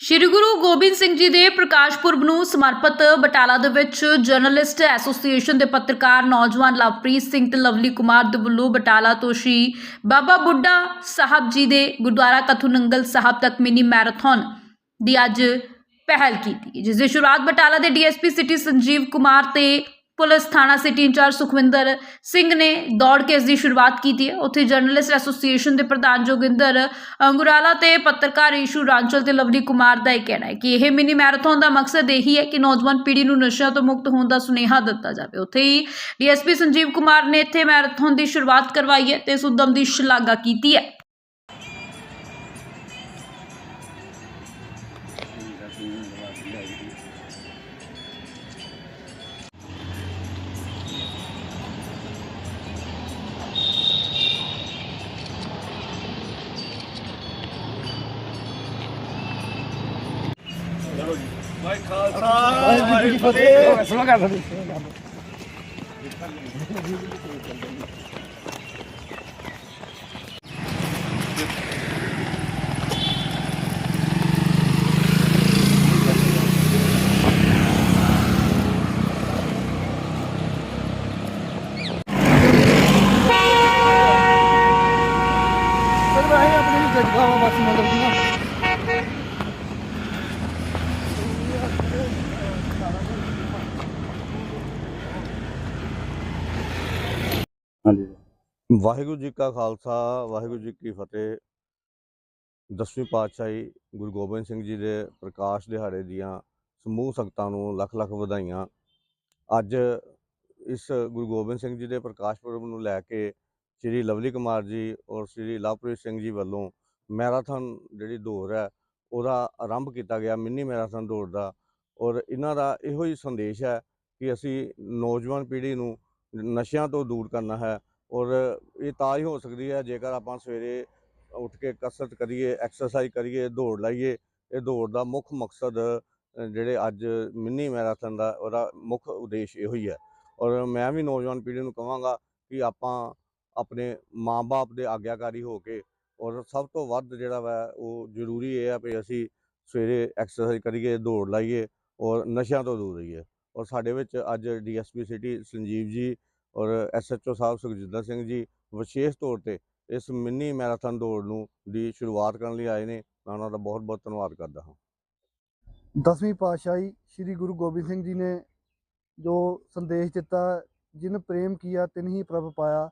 ਸ਼੍ਰੀ ਗੁਰੂ ਗੋਬਿੰਦ ਸਿੰਘ ਜੀ ਦੇ ਪ੍ਰਕਾਸ਼ ਪੁਰਬ ਨੂੰ ਸਮਰਪਿਤ ਬਟਾਲਾ ਦੇ ਵਿੱਚ ਜਰਨਲਿਸਟ ਐਸੋਸੀਏਸ਼ਨ ਦੇ ਪੱਤਰਕਾਰ ਨੌਜਵਾਨ ਲਵਪ੍ਰੀਤ ਸਿੰਘ ਤੇ ਲਵਲੀ ਕੁਮਾਰ ਦੇ ਵੱਲੋਂ ਬਟਾਲਾ ਤੋਂ ਸ਼੍ਰੀ ਬਾਬਾ ਬੁੱਢਾ ਸਾਹਿਬ ਜੀ ਦੇ ਗੁਰਦੁਆਰਾ ਕਥੂ ਨੰਗਲ ਸਾਹਿਬ ਤੱਕ ਮਿਨੀ ਮੈਰਾਥਨ ਦੀ ਅੱਜ ਪਹਿਲ ਕੀਤੀ ਜਿਸ ਦੀ ਸ਼ੁਰੂਆਤ ਬਟਾਲਾ ਦੇ ਡੀਐਸਪੀ ਸਿਟੀ ਸੰਜੀਵ ਕੁਮਾਰ ਤੇ ਪੁਲਿਸ ਥਾਣਾ ਸਿਟੀ ਇੰਚਾਰਜ ਸੁਖਵਿੰਦਰ ਸਿੰਘ ਨੇ ਦੌੜ ਕੇ ਇਸ ਦੀ ਸ਼ੁਰੂਆਤ ਕੀਤੀ ਹੈ। ਉੱਥੇ ਜਰਨਲਿਸਟ ਐਸੋਸੀਏਸ਼ਨ ਦੇ ਪ੍ਰਧਾਨ ਜੋਗਿੰਦਰ ਅੰਗੁਰਾਲਾ ਤੇ ਪੱਤਰਕਾਰ ਈਸ਼ੂ ਰਾਂਚਲ ਤੇ ਲਵਲੀ ਕੁਮਾਰ ਦਾ ਇਹ ਕਹਿਣਾ ਹੈ ਕਿ ਇਹ ਮਿਨੀ ਮੈਰਾਥਨ ਦਾ ਮਕਸਦ ਇਹੀ ਹੈ ਕਿ ਨੌਜਵਾਨ ਪੀੜ੍ਹੀ ਨੂੰ ਨਸ਼ਿਆਂ ਤੋਂ ਮੁਕਤ ਹੋਣ ਦਾ ਸੁਨੇਹਾ ਦਿੱਤਾ ਜਾਵੇ। ਉੱਥੇ ਹੀ ਡੀਐਸਪੀ ਸੰਜੀਵ ਕੁਮਾਰ ਨੇ ਇੱਥੇ ਮੈਰਾਥਨ ਦੀ ਸ਼ੁਰੂਆਤ ਕਰਵਾਈ ਹੈ ਤੇ ਇਸ ਉਦਮ ਦੀ ਸ਼ਲਾਘਾ ਕੀਤੀ ਹੈ। ਵਾਹਿਗੁਰੂ ਜੀ ਕੀ ਫਤਿਹ। ਸੁਣਾ ਕਰ ਸਕਦੇ ਸਰ ਮੈਂ ਆਪਣੀ ਜਗ੍ਹਾ ਵਾ ਬਸ ਮਤਲਬ ਕਿ ਨਾ ਹਾਂਜੀ। ਵਾਹਿਗੁਰੂ ਜੀ ਕਾ ਖਾਲਸਾ, ਵਾਹਿਗੁਰੂ ਜੀ ਕੀ ਫਤਿਹ। ਦਸਵੀਂ ਪਾਤਸ਼ਾਹੀ ਗੁਰੂ ਗੋਬਿੰਦ ਸਿੰਘ ਜੀ ਦੇ ਪ੍ਰਕਾਸ਼ ਦਿਹਾੜੇ ਦੀਆਂ ਸਮੂਹ ਸੰਗਤਾਂ ਨੂੰ ਲੱਖ ਲੱਖ ਵਧਾਈਆਂ। ਅੱਜ ਇਸ ਗੁਰੂ ਗੋਬਿੰਦ ਸਿੰਘ ਜੀ ਦੇ ਪ੍ਰਕਾਸ਼ ਪੁਰਬ ਨੂੰ ਲੈ ਕੇ ਸ੍ਰੀ ਲਵਲੀ ਕੁਮਾਰ ਜੀ ਔਰ ਸ੍ਰੀ ਲਵਪ੍ਰੀਤ ਸਿੰਘ ਜੀ ਵੱਲੋਂ ਮੈਰਾਥਨ ਜਿਹੜੀ ਦੌੜ ਹੈ, ਉਹਦਾ ਆਰੰਭ ਕੀਤਾ ਗਿਆ, ਮਿੰਨੀ ਮੈਰਾਥਨ ਦੌੜ ਦਾ। ਔਰ ਇਹਨਾਂ ਦਾ ਇਹੋ ਹੀ ਸੰਦੇਸ਼ ਹੈ ਕਿ ਅਸੀਂ ਨੌਜਵਾਨ ਪੀੜ੍ਹੀ ਨੂੰ ਨਸ਼ਿਆਂ ਤੋਂ ਦੂਰ ਕਰਨਾ ਹੈ ਔਰ ਇਹ ਤਾਂ ਹੀ ਹੋ ਸਕਦੀ ਹੈ ਜੇਕਰ ਆਪਾਂ ਸਵੇਰੇ ਉੱਠ ਕੇ ਕਸਰਤ ਕਰੀਏ ਐਕਸਰਸਾਈਜ਼ ਕਰੀਏ, ਦੌੜ ਲਾਈਏ, ਇਹ ਦੌੜ ਦਾ ਮੁੱਖ ਮਕਸਦ ਜਿਹੜੇ ਅੱਜ ਮਿੰਨੀ ਮੈਰਾਥਨ ਦਾ ਉਹਦਾ ਮੁੱਖ ਉਦੇਸ਼ ਇਹੋ ਹੀ ਹੈ। ਔਰ ਮੈਂ ਵੀ ਨੌਜਵਾਨ ਪੀੜ੍ਹੀ ਨੂੰ ਕਹਾਂਗਾ ਕਿ ਆਪਾਂ ਆਪਣੇ ਮਾਂ-ਬਾਪ ਦੇ ਆਗਿਆਕਾਰੀ ਹੋ ਕੇ ਔਰ ਸਭ ਤੋਂ ਵੱਧ ਜਿਹੜਾ ਵਾ ਉਹ ਜ਼ਰੂਰੀ ਇਹ ਆ ਵੀ ਅਸੀਂ ਸਵੇਰੇ ਐਕਸਰਸਾਈਜ਼ ਕਰੀਏ, ਦੌੜ ਲਾਈਏ ਔਰ ਨਸ਼ਿਆਂ ਤੋਂ ਦੂਰ ਰਹੀਏ। ਔਰ ਸਾਡੇ ਵਿੱਚ ਅੱਜ ਡੀਐਸਪੀ ਸਿਟੀ ਸੰਜੀਵ ਜੀ ਔਰ ਐਸਐਚਓ ਸਾਹਿਬ ਸੁਖਜਿੰਦਰ ਸਿੰਘ ਜੀ ਵਿਸ਼ੇਸ਼ ਤੌਰ ਤੇ ਇਸ ਮਿੰਨੀ ਮੈਰਾਥਨ ਦੌੜ ਨੂੰ ਦੀ ਸ਼ੁਰੂਆਤ ਕਰਨ ਲਈ ਆਏ ਨੇ, ਮੈਂ ਉਹਨਾਂ ਦਾ ਬਹੁਤ ਬਹੁਤ ਧੰਨਵਾਦ ਕਰਦਾ ਹਾਂ। ਦਸਵੀਂ ਪਾਤਸ਼ਾਹੀ ਸ੍ਰੀ ਗੁਰੂ ਗੋਬਿੰਦ ਸਿੰਘ ਜੀ ਨੇ ਜੋ ਸੰਦੇਸ਼ ਦਿੱਤਾ, ਜਿਨ ਪ੍ਰੇਮ ਕੀਆ ਤਿਨ ਹੀ ਪ੍ਰਭ ਪਾਇਆ,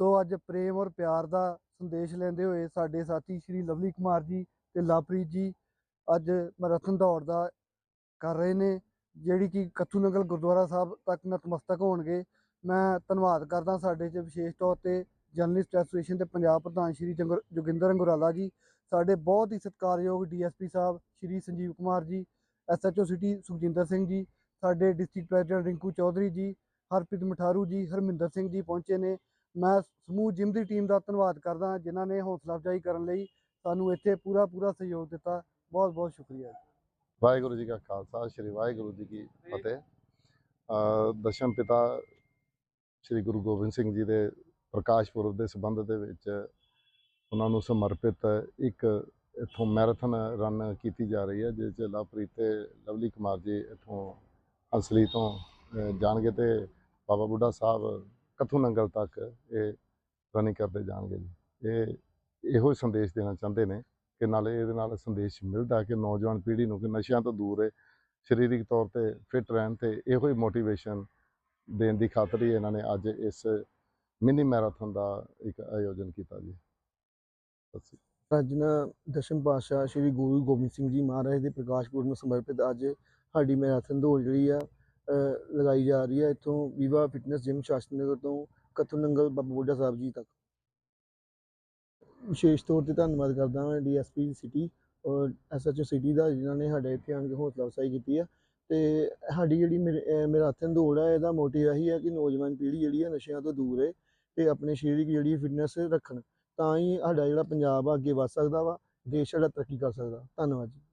ਸੋ ਅੱਜ ਪ੍ਰੇਮ ਔਰ ਪਿਆਰ ਦਾ ਸੰਦੇਸ਼ ਲੈਂਦੇ ਹੋਏ ਸਾਡੇ ਸਾਥੀ ਸ੍ਰੀ ਲਵਲੀ ਕੁਮਾਰ ਜੀ ਤੇ ਲਵਪ੍ਰੀਤ ਜੀ ਅੱਜ ਮੈਰਾਥਨ ਦੌੜ ਦਾ ਕਰ ਰਹੇ ਨੇ। ਜਿਹੜੀ ਕਿ ਕੱਥੂ ਨੰਗਲ ਗੁਰਦੁਆਰਾ ਸਾਹਿਬ ਤੱਕ ਨਤਮਸਤਕ ਹੋਣਗੇ। ਮੈਂ ਧੰਨਵਾਦ ਕਰਦਾ ਸਾਡੇ 'ਚ ਵਿਸ਼ੇਸ਼ ਤੌਰ ਤੇ ਜਰਨਲਿਸਟ ਐਸੋਸੀਏਸ਼ਨ ਦੇ ਪੰਜਾਬ ਪ੍ਰਧਾਨ ਸ਼੍ਰੀ ਜੰਗਰ- ਜੋਗਿੰਦਰ ਅੰਗੁਰਾਲਾ ਜੀ, ਸਾਡੇ ਬਹੁਤ ਹੀ ਸਤਿਕਾਰਯੋਗ ਡੀਐਸਪੀ ਸਾਹਿਬ ਸ਼੍ਰੀ ਸੰਜੀਵ ਕੁਮਾਰ ਜੀ, ਐਸਐਚਓ ਸਿਟੀ ਸੁਖਜਿੰਦਰ ਸਿੰਘ ਜੀ, ਸਾਡੇ ਡਿਸਟ੍ਰਿਕਟ ਪ੍ਰੈਜ਼ੀਡੈਂਟ ਰਿੰਕੂ ਚੌਧਰੀ ਜੀ, ਹਰਪ੍ਰੀਤ ਮਠਾਰੂ ਜੀ, ਹਰਮਿੰਦਰ ਸਿੰਘ ਜੀ ਪਹੁੰਚੇ ਨੇ। ਮੈਂ ਸਮੂਹ ਜਿਮ ਦੀ ਟੀਮ ਦਾ ਧੰਨਵਾਦ ਕਰਦਾ, ਜਿਨ੍ਹਾਂ ਨੇ ਹੌਸਲਾ ਅਫਜ਼ਾਈ ਕਰਨ ਲਈ ਸਾਨੂੰ ਇੱਥੇ ਪੂਰਾ ਪੂਰਾ ਸਹਿਯੋਗ ਦਿੱਤਾ। ਬਹੁਤ ਬਹੁਤ ਸ਼ੁਕਰੀਆ ਵਾਹਿਗੁਰੂ ਜੀ ਕਾ ਖਾਲਸਾ, ਸ੍ਰੀ ਵਾਹਿਗੁਰੂ ਜੀ ਕੀ ਫਤਿਹ। ਦਸ਼ਮ ਪਿਤਾ ਸ੍ਰੀ ਗੁਰੂ ਗੋਬਿੰਦ ਸਿੰਘ ਜੀ ਦੇ ਪ੍ਰਕਾਸ਼ ਪੁਰਬ ਦੇ ਸੰਬੰਧ ਦੇ ਵਿੱਚ ਉਹਨਾਂ ਨੂੰ ਸਮਰਪਿਤ ਇੱਕ ਇਥੋਂ ਮੈਰਾਥਨ ਰਨ ਕੀਤੀ ਜਾ ਰਹੀ ਹੈ, ਜਿਸ 'ਚ ਲਵਪ੍ਰੀਤ ਤੇ ਲਵਲੀ ਕੁਮਾਰ ਜੀ ਇਥੋਂ ਹੰਸਲੀ ਤੋਂ ਜਾਣਗੇ ਤੇ ਬਾਬਾ ਬੁੱਢਾ ਸਾਹਿਬ ਕਥੂ ਨੰਗਲ ਤੱਕ ਇਹ ਰਨਿੰਗ ਕਰਦੇ ਜਾਣਗੇ ਜੀ। ਇਹ ਇਹੋ ਹੀ ਸੰਦੇਸ਼ ਦੇਣਾ ਚਾਹੁੰਦੇ ਨੇ ਕਿ ਨਾਲੇ ਇਹਦੇ ਨਾਲ ਸੰਦੇਸ਼ ਮਿਲਦਾ ਕਿ ਨੌਜਵਾਨ ਪੀੜ੍ਹੀ ਨੂੰ ਕਿ ਨਸ਼ਿਆਂ ਤੋਂ ਦੂਰ ਰਹੇ, ਸਰੀਰਕ ਤੌਰ ਤੇ ਫਿਟ ਰਹਿਣ ਤੇ ਇਹੋ ਹੀ ਮੋਟੀਵੇਸ਼ਨ ਦੇਣ ਦੀ ਖਾਤਰ ਹੀ ਇਹਨਾਂ ਨੇ ਅੱਜ ਇਸ ਮਿਨੀ ਮੈਰਾਥਨ ਦਾ ਇੱਕ ਆਯੋਜਨ ਕੀਤਾ ਜੀ। ਅੱਜ ਨਾ ਦਸ਼ਮ ਪਾਤਸ਼ਾਹ ਸ੍ਰੀ ਗੁਰੂ ਗੋਬਿੰਦ ਸਿੰਘ ਜੀ ਮਹਾਰਾਜ ਦੇ ਪ੍ਰਕਾਸ਼ ਪੁਰਬ ਨੂੰ ਸਮਰਪਿਤ ਅੱਜ ਸਾਡੀ ਮੈਰਾਥਨ ਦੌੜ ਜਿਹੜੀ ਆ ਲਗਾਈ ਜਾ ਰਹੀ ਹੈ ਇੱਥੋਂ ਵਿਵਾ ਫਿਟਨੈਸ ਜਿਮ ਸ਼ਾਸਤਰੀ ਨਗਰ ਤੋਂ ਕਥੂ ਨੰਗਲ ਬਾਬਾ ਬੁੱਢਾ ਸਾਹਿਬ ਜੀ ਤੱਕ। ਵਿਸ਼ੇਸ਼ ਤੌਰ ਤੇ ਧੰਨਵਾਦ ਕਰਦਾ ਹਾਂ ਡੀਐਸਪੀ ਸਿਟੀ ਔਰ ਐਸਐਚਓ ਸਿਟੀ ਦਾ ਜਿਨ੍ਹਾਂ ਨੇ ਸਾਡੇ ਇੱਥੇ ਆਣ ਕੇ ਹੌਸਲਾ ਅਫਜ਼ਾਈ ਕੀਤੀ ਆ। ਤੇ ਸਾਡੀ ਜਿਹੜੀ ਮੇਰੇ- ਅ, ਮੈਰਾਥਨ ਦੌੜ ਹੈ ਇਹਦਾ ਮੋਟਿਵ ਇਹੀ ਹੈ ਕਿ ਨੌਜਵਾਨ ਪੀੜ੍ਹੀ ਜਿਹੜੀ ਆ ਨਸ਼ਿਆਂ ਤੋਂ ਦੂਰ ਰਹੇ ਤੇ ਆਪਣੇ ਸਰੀਰਕ ਜਿਹੜੀ ਫਿਟਨੈਸ ਰੱਖਣ। ਤਾਂ ਹੀ ਸਾਡਾ ਜਿਹੜਾ ਪੰਜਾਬ ਆ ਅੱਗੇ ਵੱਧ ਸਕਦਾ ਵਾ ਦੇਸ਼ ਸਾਡਾ ਤਰੱਕੀ ਕਰ ਸਕਦਾ। ਧੰਨਵਾਦ ਜੀ।